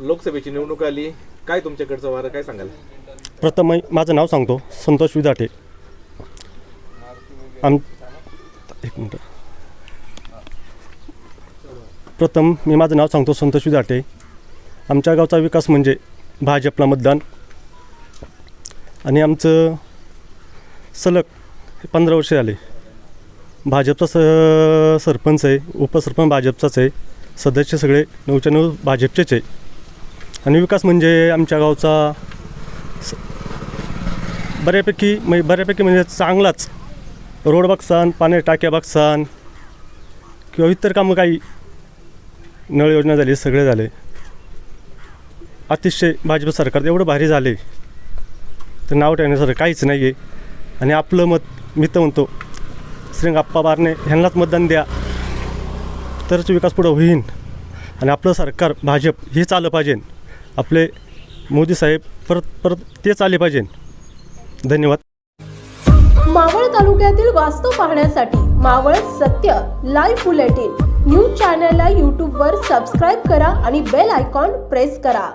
लोकसभेची निवडणूक आली. काय तुमच्याकडचं वारं? काय सांगाल? प्रथम माझं नाव सांगतो. संतोष विदाटे. आम एक मिनटं. प्रथम मी माझं नाव सांगतो संतोष विदाटे. आमच्या गावचा विकास म्हणजे भाजपला मतदान. आणि आमचं सलग पंधरा वर्षे आले भाजपचा स सरपंच आहे उपसरपंच भाजपचाच आहे. सदस्य सगळे नऊच्या नऊ भाजपचेच आहे. आणि विकास म्हणजे आमच्या गावचा बऱ्यापैकी म्हणजे बऱ्यापैकी म्हणजे चांगलाच. रोड बघसान पाण्या टाक्या बघसान किंवा इतर कामं काही नळ योजना झाली सगळे झाले. अतिशय भाजप सरकार एवढं भारी झाले तर नाव ठेवण्यासारखं काहीच नाही आहे आणि आपलं मत मी तर म्हणतो श्रींगाप्पा बारणे ह्यांनाच मतदान द्या. तरच विकास पुढं होईन. आणि आपलं सरकार भाजप हेच आलं पाहिजे. आपले मोदी साहेब परत परत तेच आले पाहिजे. धन्यवाद. मावळ तालुक्यातील वास्तव पाहण्यासाठी मावळ सत्य लाईव्ह बुलेटिन न्यूज चॅनलला यूट्यूबवर सबस्क्राईब करा आणि बेल आयकॉन प्रेस करा.